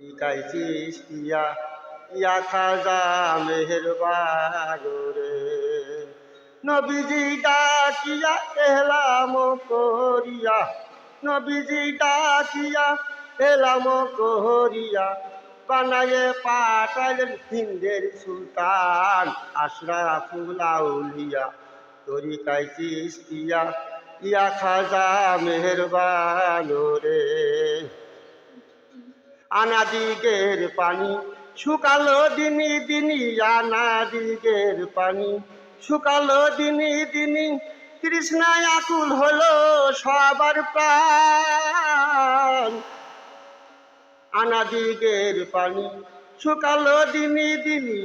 শিখাইছিস ইয়া ইয়া খাজা মেহেরবান রে। নবীজি ডাকিয়া এলাম করিয়া, নবীজি ডাকিয়া এলাম করিয়া, বানায়ে পাঠালেন হিন্দের সুলতান আশরাফুল আউলিয়া। তরিকাইছিস ইয়া ইয়া খাজা মেহেরবান রে। আনাদিগের পানি। শুকালো দিনী দিনী আনাদিগের পানি। শুকালো দিনী দিনী তৃষ্ণায় আকুল হলো সবার প্রাণ। আনাদিগের পানি। শুকালো দিনী দিনী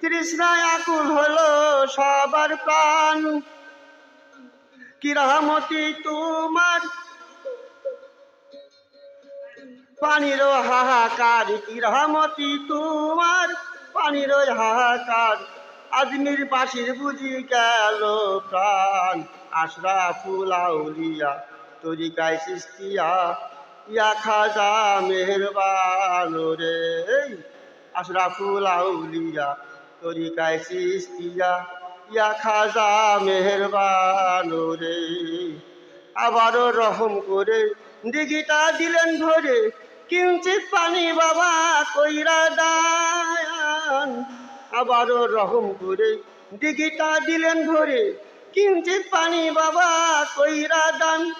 তৃষ্ণায় আকুল হলো সবার প্রাণ। কিরামতি তোমার পানির হাহাকার কি রহমতি তোমার? পানির হাহাকার আজমির বাসির বুঝি গেল প্রাণ। আশরাফুল আউলিয়া, তরিকায় সৃষ্টিয়া ইয়া খাজা মেহরবান রে। আশরাফুল আউলিয়া, তরিকায় সৃষ্টিয়া ইয়া খাজা মেহরবান রে। আবারও রহম করে দিঘিটা দিলেন ভরে কিঞ্চিত পানি বাবা কইরা দায়ান। আবারও রহম করে দিঘিটা দিলেন ভরে। কিঞ্চিত পানি বাবা কইরা দান।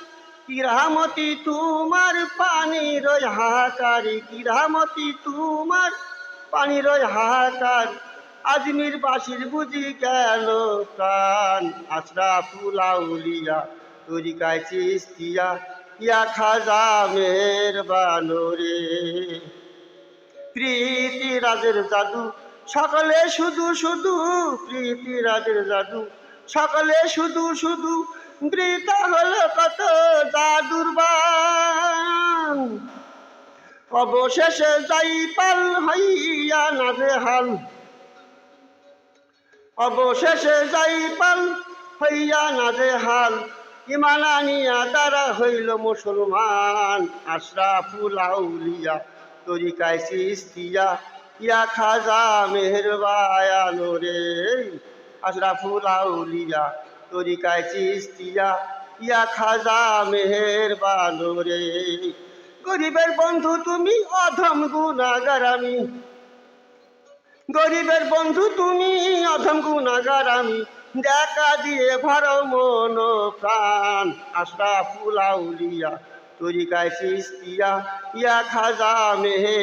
কিরামতি তোমার পানির হাহাকারি, কিরামতি তোমার পানির হাহাকার। আজমির বাসির বুঝি গেল প্রাণ? আশরাফুল আউলিয়া তরিকায় চিস্তিয়া ইয়া খাজা মের বানরে প্রীতি রাজের জাদু, সকলে শুধু শুধু প্রীতি রাজের জাদু, সকলে শুধু শুধু বৃতা হলো কত জাদুর বান। অবশেষে যাই পাল হইয়া নাজে হাল। অবশেষে যাই পাল হইয়া নাজে হাল। ইমান তারা হইল মুসলমান, আশরাফুল আউলিয়া, তরিকায় সিস্তিয়া, ইয়া খাজা মেহরবায়ানো রে আশরাফুল আউলিয়া, তরিকায় সিস্তিয়া, ইয়া খাজা মেহেরবানো রে গরিবের বন্ধু তুমি অধম গুণাগার আমি। গরিবের বন্ধু তুমি অধম গুণাগার আমি দেখা দিয়ে ভরো মন প্রাণ। আশা ফুলাউলিয়া তরিকায় সিস্তিয়া ইয়া খাজা মেহে